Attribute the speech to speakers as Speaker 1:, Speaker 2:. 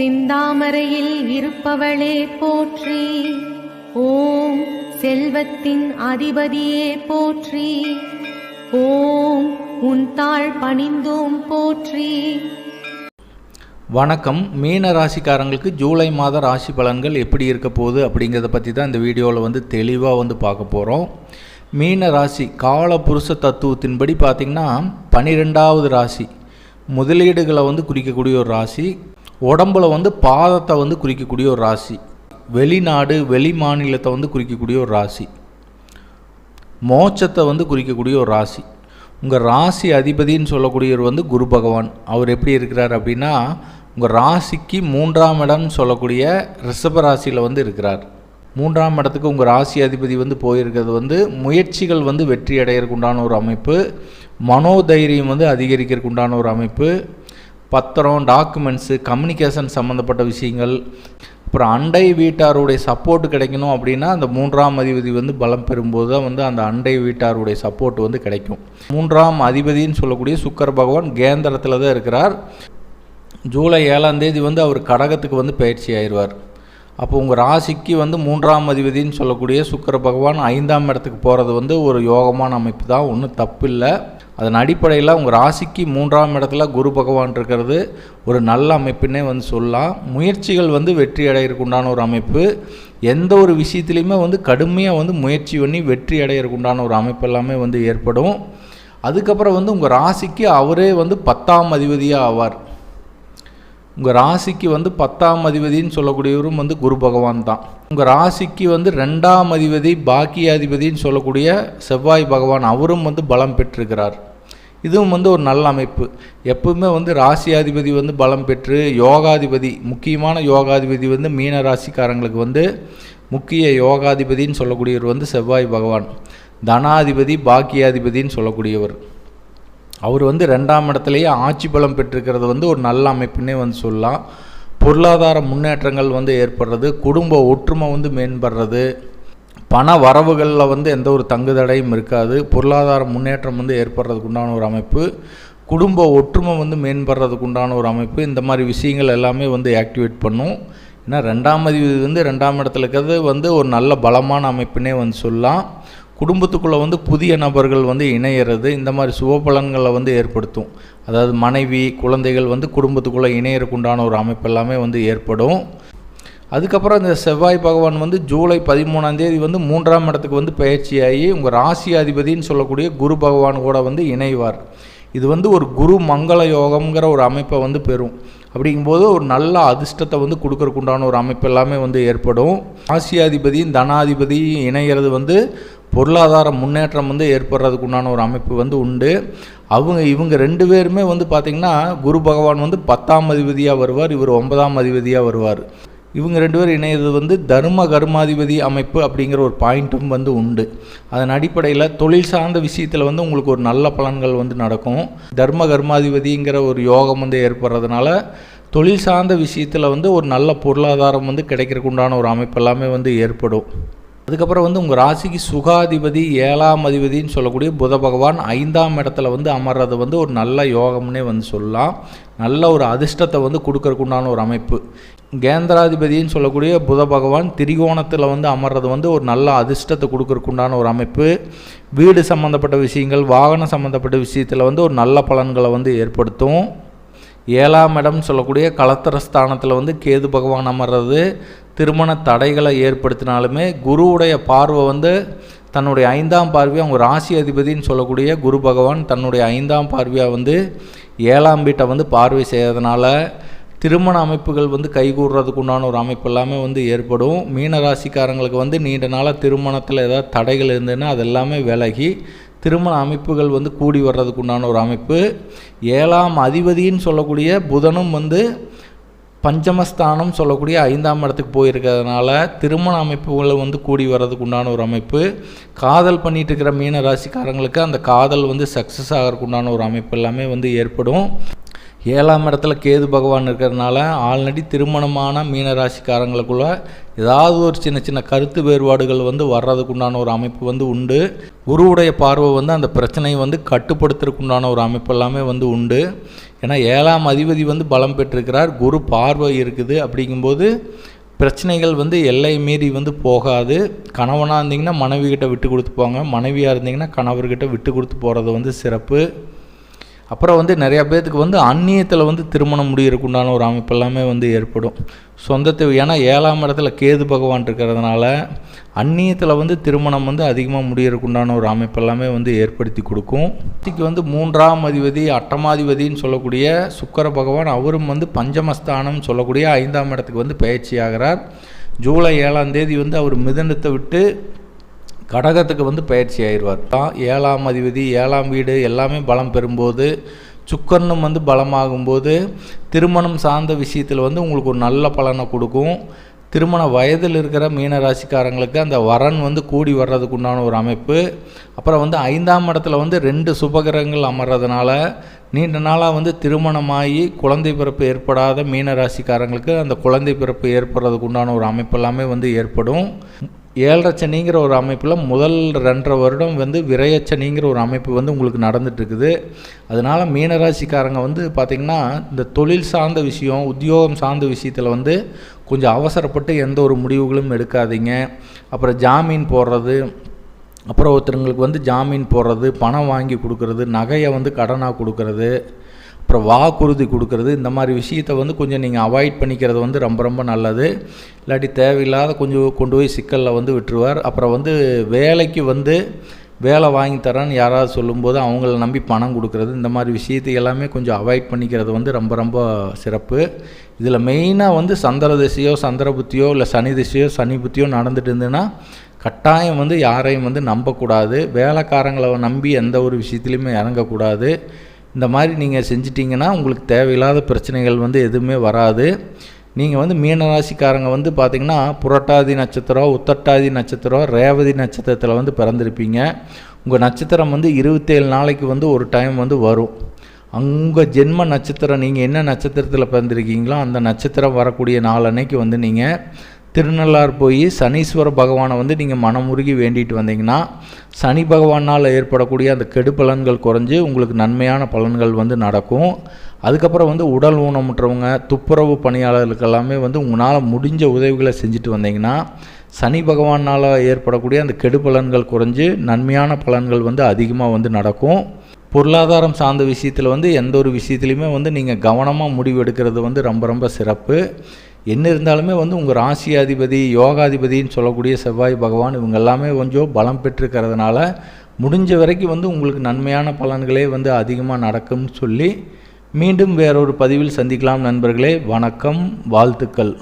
Speaker 1: சிந்தாமரையில் இருப்பவளே போற்றி. ஓம் செல்வத்தின் அதிபதியே போற்றி. ஓம் உன் தாழ் பணிந்தோம் போற்றி.
Speaker 2: வணக்கம். மீன ராசிக்காரங்களுக்கு ஜூலை மாத ராசி பலன்கள் எப்படி இருக்க போகுது அப்படிங்கிறத பற்றி தான் இந்த வீடியோவில் வந்து தெளிவாக வந்து பார்க்க போகிறோம் மீன ராசி கால புருஷ தத்துவத்தின்படி பார்த்திங்கன்னா பனிரெண்டாவது ராசி. முதலீடுகளை வந்து குறிக்கக்கூடிய ஒரு ராசி. உடம்புல வந்து பாதத்தை வந்து குறிக்கக்கூடிய ஒரு ராசி. வெளிநாடு வெளி மாநிலத்தை வந்து குறிக்கக்கூடிய ஒரு ராசி. மோட்சத்தை வந்து குறிக்கக்கூடிய ஒரு ராசி. உங்கள் ராசி அதிபதின்னு சொல்லக்கூடியவர் வந்து குரு பகவான். அவர் எப்படி இருக்கிறார் அப்படின்னா உங்கள் ராசிக்கு மூன்றாம் இடம்னு சொல்லக்கூடிய ரிஷப ராசியில் வந்து இருக்கிறார். மூன்றாம் இடத்துக்கு உங்கள் ராசி அதிபதி வந்து போயிருக்கிறது வந்து முயற்சிகள் வந்து வெற்றி அடையிறதுக்குண்டான ஒரு அமைப்பு. மனோதைரியம் வந்து அதிகரிக்கிறதுக்குண்டான ஒரு அமைப்பு. பத்திரம் டாக்குமெண்ட்ஸு கம்யூனிகேஷன் சம்மந்தப்பட்ட விஷயங்கள் அப்புறம் அண்டை வீட்டாருடைய சப்போர்ட் கிடைக்கணும் அப்படின்னா அந்த மூன்றாம் அதிபதி வந்து பலம் பெறும்போது தான் வந்து அந்த அண்டை வீட்டாருடைய சப்போர்ட் வந்து கிடைக்கும். மூன்றாம் அதிபதின்னு சொல்லக்கூடிய சுக்கர பகவான் கேந்திரத்தில் தான் இருக்கிறார். ஜூலை ஏழாம் தேதி வந்து அவர் கடகத்துக்கு வந்து பயிற்சி ஆயிடுவார். அப்போ உங்கள் ராசிக்கு வந்து மூன்றாம் அதிபதின்னு சொல்லக்கூடிய சுக்கர பகவான் ஐந்தாம் இடத்துக்கு போகிறது வந்து ஒரு யோகமான அமைப்பு தான். ஒன்றும் தப்பு இல்லை அதன் அடிப்படையில் உங்கள் ராசிக்கு மூன்றாம் இடத்துல குரு பகவான் இருக்கிறது. ஒரு நல்ல அமைப்புன்னே வந்து சொல்லலாம். முயற்சிகள் வந்து வெற்றி அடையிறதுக்கு உண்டான ஒரு அமைப்பு. எந்த ஒரு விஷயத்துலையுமே வந்து கடுமையாக வந்து முயற்சி பண்ணி வெற்றி அடையிறதுக்கு உண்டான ஒரு அமைப்பு எல்லாமே வந்து ஏற்படும். அதுக்கப்புறம் வந்து உங்கள் ராசிக்கு அவரே வந்து பத்தாம் அதிபதியாக ஆவார். உங்கள் ராசிக்கு வந்து பத்தாம் அதிபதினு சொல்லக்கூடியவரும் வந்து குரு பகவான் தான். உங்கள் ராசிக்கு வந்து ரெண்டாம் அதிபதி பாக்கியாதிபதினு சொல்லக்கூடிய செவ்வாய் பகவான் அவரும் வந்து பலம் பெற்றிருக்கிறார். இதுவும் வந்து ஒரு நல்ல அமைப்பு. எப்பவுமே வந்து ராசியாதிபதி வந்து பலம் பெற்று யோகாதிபதி முக்கியமான யோகாதிபதி வந்து மீன ராசிக்காரங்களுக்கு வந்து முக்கிய யோகாதிபதின்னு சொல்லக்கூடியவர் வந்து செவ்வாய் பகவான். தனாதிபதி பாக்கியாதிபதின்னு சொல்லக்கூடியவர். அவர் வந்து ரெண்டாம் இடத்துலையே ஆட்சி பலம் பெற்றிருக்கிறது வந்து ஒரு நல்ல அமைப்புன்னே வந்து சொல்லலாம். பொருளாதார முன்னேற்றங்கள் வந்து ஏற்படுறது குடும்ப ஒற்றுமை வந்து மேம்படுறது பண வரவுகளில் வந்து எந்த ஒரு தங்குதடையும் இருக்காது. பொருளாதார முன்னேற்றம் வந்து ஏற்படுறதுக்கு உண்டான ஒரு அமைப்பு. குடும்ப ஒற்றுமை வந்து மேம்படுறதுக்கு உண்டான ஒரு அமைப்பு. இந்த மாதிரி விஷயங்கள் எல்லாமே வந்து ஆக்டிவேட் பண்ணும். ஏன்னா ரெண்டாம் அதிபதி வந்து ரெண்டாம் இடத்துல இருக்கிறது வந்து ஒரு நல்ல பலமான அமைப்புனே வந்து சொல்லலாம். குடும்பத்துக்குள்ளே வந்து புதிய நபர்கள் வந்து இணையிறது இந்த மாதிரி சுபபலன்களை வந்து ஏற்படுத்தும். அதாவது மனைவி குழந்தைகள் வந்து குடும்பத்துக்குள்ளே இணையறக்குண்டான ஒரு அமைப்பு எல்லாமே வந்து ஏற்படும். அதுக்கப்புறம் இந்த செவ்வாய் பகவான் வந்து ஜூலை பதிமூணாம் தேதி வந்து மூன்றாம் இடத்துக்கு வந்து பயிற்சியாகி உங்கள் ராசி அதிபதின்னு சொல்லக்கூடிய குரு பகவான் கூட வந்து இணைவார். இது வந்து ஒரு குரு மங்கள யோகம்ங்கிற ஒரு அமைப்பை வந்து பெறும். அப்படிங்கும்போது ஒரு நல்ல அதிர்ஷ்டத்தை வந்து கொடுக்கறக்குண்டான ஒரு அமைப்பு எல்லாமே வந்து ஏற்படும். ஆசியாதிபதியும் தனாதிபதியும் இணைகிறது வந்து பொருளாதார முன்னேற்றம் வந்து ஏற்படுறதுக்கு உண்டான ஒரு அமைப்பு வந்து உண்டு. அவங்க இவங்க ரெண்டு பேருமே வந்து பார்த்திங்கன்னா குரு பகவான் வந்து பத்தாம் அதிபதியாக வருவார் இவர் ஒன்பதாம் அதிபதியாக வருவார். இவங்க ரெண்டு பேரும் இணையது வந்து தர்ம கர்மாதிபதி அமைப்பு அப்படிங்கிற ஒரு பாயிண்ட்டும் வந்து உண்டு. அதன் அடிப்படையில் தொழில் சார்ந்த விஷயத்தில் வந்து உங்களுக்கு ஒரு நல்ல பலன்கள் வந்து நடக்கும். தர்ம கர்மாதிபதிங்கிற ஒரு யோகம் வந்து ஏற்படுறதுனால தொழில் சார்ந்த விஷயத்தில் வந்து ஒரு நல்ல பொருளாதாரம் வந்து கிடைக்கிறக்கு உண்டான ஒரு அமைப்பு எல்லாமே வந்து ஏற்படும். அதுக்கப்புறம் வந்து உங்கள் ராசிக்கு சுகாதிபதி ஏழாம் அதிபதின்னு சொல்லக்கூடிய புத பகவான் ஐந்தாம் இடத்துல வந்து அமர்றது வந்து ஒரு நல்ல யோகம்னே வந்து சொல்லலாம். நல்ல ஒரு அதிர்ஷ்டத்தை வந்து கொடுக்கறக்குண்டான ஒரு அமைப்பு. கேந்திராதிபதின்னு சொல்லக்கூடிய புத பகவான் திரிகோணத்தில் வந்து அமர்றது வந்து ஒரு நல்ல அதிர்ஷ்டத்தை கொடுக்கறக்குண்டான ஒரு அமைப்பு. வீடு சம்மந்தப்பட்ட விஷயங்கள் வாகனம் சம்மந்தப்பட்ட விஷயத்தில் வந்து ஒரு நல்ல பலன்களை வந்து ஏற்படுத்தும். ஏழாம் இடம் சொல்லக்கூடிய கலத்தரஸ்தானத்தில் வந்து கேது பகவான் அமர்றது திருமண தடைகளை ஏற்படுத்தினாலுமே குருவுடைய பார்வை வந்து தன்னுடைய ஐந்தாம் பார்வையாக அவங்க ராசி அதிபதின்னு சொல்லக்கூடிய குரு பகவான் தன்னுடைய ஐந்தாம் பார்வையாக வந்து ஏழாம் வீட்டை வந்து பார்வை செய்யறதுனால திருமண அமைப்புகள் வந்து கைகூடுறதுக்கு உண்டான ஒரு அமைப்பு எல்லாமே வந்து ஏற்படும். மீன ராசிக்காரங்களுக்கு வந்து நீண்ட நாளாக திருமணத்தில் ஏதாவது தடைகள் இருந்ததுன்னா அது எல்லாமே விலகி திருமண அமைப்புகள் வந்து கூடி வர்றதுக்கு உண்டான ஒரு அமைப்பு. ஏழாம் அதிபதின்னு சொல்லக்கூடிய புதனும் வந்து பஞ்சமஸ்தானம் சொல்லக்கூடிய ஐந்தாம் இடத்துக்கு போயிருக்கிறதுனால திருமண அமைப்புகளை வந்து கூடி வர்றதுக்கு உண்டான ஒரு அமைப்பு. காதல் பண்ணிட்டு இருக்கிற மீன ராசிக்காரங்களுக்கு அந்த காதல் வந்து சக்ஸஸ் ஆகிறதுக்கு உண்டான ஒரு அமைப்பு எல்லாமே வந்து ஏற்படும். ஏழாம் இடத்துல கேது பகவான் இருக்கிறதுனால ஆல்ரெடி திருமணமான மீனராசிக்காரங்களுக்குள்ள ஏதாவது ஒரு சின்ன சின்ன கருத்து வேறுபாடுகள் வந்து வர்றதுக்கு உண்டான ஒரு அமைப்பு வந்து உண்டு. குருவுடைய பார்வை வந்து அந்த பிரச்சனையை வந்து கட்டுப்படுத்துறதுக்கு உண்டான ஒரு அமைப்பு எல்லாமே வந்து உண்டு. ஏன்னா ஏழாம் அதிபதி வந்து பலம் பெற்றிருக்கிறார் குரு பார்வை இருக்குது அப்படிங்கும்போது பிரச்சனைகள் வந்து எல்லை மீறி வந்து போகாது. கணவனாக இருந்தீங்கன்னா மனைவி கிட்ட விட்டு கொடுத்து போங்க. மனைவியாக இருந்தீங்கன்னா கணவர்கிட்ட விட்டு கொடுத்து போகிறது வந்து சிறப்பு. அப்புறம் வந்து நிறையா பேர்த்துக்கு வந்து அந்நியத்தில் வந்து திருமணம் முடியறதுக்கு உண்டான ஒரு அமைப்பு எல்லாமே வந்து ஏற்படும். சொந்தத்தை ஏன்னா ஏழாம் இடத்துல கேது பகவான் இருக்கிறதுனால அந்நியத்தில் வந்து திருமணம் வந்து அதிகமாக முடியறதுக்கு உண்டான ஒரு அமைப்பு எல்லாமே வந்து ஏற்படுத்தி கொடுக்கும். இதுக்கு வந்து மூன்றாம் அதிபதி அட்டமாதிபதின்னு சொல்லக்கூடிய சுக்கர பகவான் அவரும் வந்து பஞ்சமஸ்தானம் சொல்லக்கூடிய ஐந்தாம் இடத்துக்கு வந்து பயிற்சி ஆகிறார். ஜூலை ஏழாம் தேதி வந்து அவர் மிதனத்தை விட்டு கடகத்துக்கு வந்து பயிற்சி ஆயிடுவார். தான் ஏழாம் அதிபதி ஏழாம் வீடு எல்லாமே பலம் பெறும்போது சுக்கரனும் வந்து பலமாகும்போது திருமணம் சார்ந்த விஷயத்தில் வந்து உங்களுக்கு ஒரு நல்ல பலனை கொடுக்கும். திருமண வயதில் இருக்கிற மீன ராசிக்காரங்களுக்கு அந்த வரன் வந்து கூடி வர்றதுக்கு உண்டான ஒரு அமைப்பு. அப்புறம் வந்து ஐந்தாம் இடத்துல வந்து ரெண்டு சுபகிரகங்கள் அமர்றதுனால நீண்ட நாளாக வந்து திருமணமாகி குழந்தை பிறப்பு ஏற்படாத மீன ராசிக்காரங்களுக்கு அந்த குழந்தை பிறப்பு ஏற்படுறதுக்கு உண்டான ஒரு அமைப்பு எல்லாமே வந்து ஏற்படும். ஏழரை சனிங்கிற ஒரு அமைப்பில் முதல் ரெண்டரை வருடம் வந்து விரயச்சனிங்கிற ஒரு அமைப்பு வந்து உங்களுக்கு நடந்துகிட்ருக்குது அதனால் மீனராசிக்காரங்க வந்து பார்த்திங்கன்னா இந்த தொழில் சார்ந்த விஷயம் உத்தியோகம் சார்ந்த விஷயத்தில் வந்து கொஞ்சம் அவசரப்பட்டு எந்த ஒரு முடிவுகளும் எடுக்காதீங்க. அப்புறம் ஜாமீன் போடுறது அப்புறம் ஒருத்தருங்களுக்கு வந்து ஜாமீன் போடுறது பணம் வாங்கி கொடுக்கறது நகையை வந்து கடனாக கொடுக்கறது அப்புறம் வாக்குறுதி கொடுக்கறது இந்த மாதிரி விஷயத்தை வந்து கொஞ்சம் நீங்கள் அவாய்ட் பண்ணிக்கிறது வந்து ரொம்ப ரொம்ப நல்லது. இல்லாட்டி தேவையில்லாத கொஞ்சம் கொண்டு போய் சிக்கலில் வந்து விட்டுருவார். அப்புறம் வந்து வேலைக்கு வந்து வேலை வாங்கி தரேன்னு யாராவது சொல்லும்போது அவங்கள நம்பி பணம் கொடுக்கறது இந்த மாதிரி விஷயத்தை எல்லாமே கொஞ்சம் அவாய்ட் பண்ணிக்கிறது வந்து ரொம்ப ரொம்ப சிறப்பு. இதில் மெயினாக வந்து சந்திர திசையோ சந்திர புத்தியோ இல்லை சனி திசையோ சனி புத்தியோ நடந்துட்டு இருந்ததுன்னா கட்டாயம் வந்து யாரையும் வந்து நம்பக்கூடாது. வேலைக்காரங்களை நம்பி எந்த ஒரு விஷயத்துலையுமே இறங்கக்கூடாது. இந்த மாதிரி நீங்கள் செஞ்சிட்டிங்கன்னா உங்களுக்கு தேவையில்லாத பிரச்சனைகள் வந்து எதுவுமே வராது. நீங்கள் வந்து மீனராசிக்காரங்க வந்து பார்த்திங்கன்னா புரட்டாதி நட்சத்திரம் உத்தட்டாதி நட்சத்திரம் ரேவதி நட்சத்திரத்தில் வந்து பிறந்திருப்பீங்க. உங்கள் நட்சத்திரம் வந்து இருபத்தேழு நாளைக்கு வந்து ஒரு டைம் வந்து வரும். உங்கள் ஜென்ம நட்சத்திரம் நீங்கள் என்ன நட்சத்திரத்தில் பிறந்திருக்கீங்களோ அந்த நட்சத்திரம் வரக்கூடிய நாளன்னைக்கு வந்து நீங்கள் திருநள்ளார் போய் சனீஸ்வர பகவானை வந்து நீங்கள் மனமுருகி வேண்டிட்டு வந்தீங்கன்னா சனி பகவானால் ஏற்படக்கூடிய அந்த கெடு பலன்கள் குறைஞ்சு உங்களுக்கு நன்மையான பலன்கள் வந்து நடக்கும். அதுக்கப்புறம் வந்து உடல் ஊனமுற்றவங்க துப்புரவு பணியாளர்களுக்கு எல்லாமே வந்து உங்களால் முடிஞ்ச உதவிகளை செஞ்சுட்டு வந்தீங்கன்னா சனி பகவானால் ஏற்படக்கூடிய அந்த கெடு பலன்கள் குறைஞ்சு நன்மையான பலன்கள் வந்து அதிகமாக வந்து நடக்கும். பொருளாதாரம் சார்ந்த விஷயத்தில் வந்து எந்த ஒரு விஷயத்துலையுமே வந்து நீங்கள் கவனமாக முடிவு எடுக்கிறது வந்து ரொம்ப ரொம்ப சிறப்பு. என்ன இருந்தாலுமே வந்து உங்கள் ராசியாதிபதி யோகாதிபதின்னு சொல்லக்கூடிய செவ்வாய் பகவான் இவங்க எல்லாமே கொஞ்சம் பலம் பெற்றிருக்கிறதுனால முடிஞ்ச வரைக்கும் வந்து உங்களுக்கு நன்மையான பலன்களே வந்து அதிகமாக நடக்கும்னு சொல்லி மீண்டும் வேறொரு பதிவில் சந்திக்கலாம் நண்பர்களே. வணக்கம் வாழ்த்துக்கள்.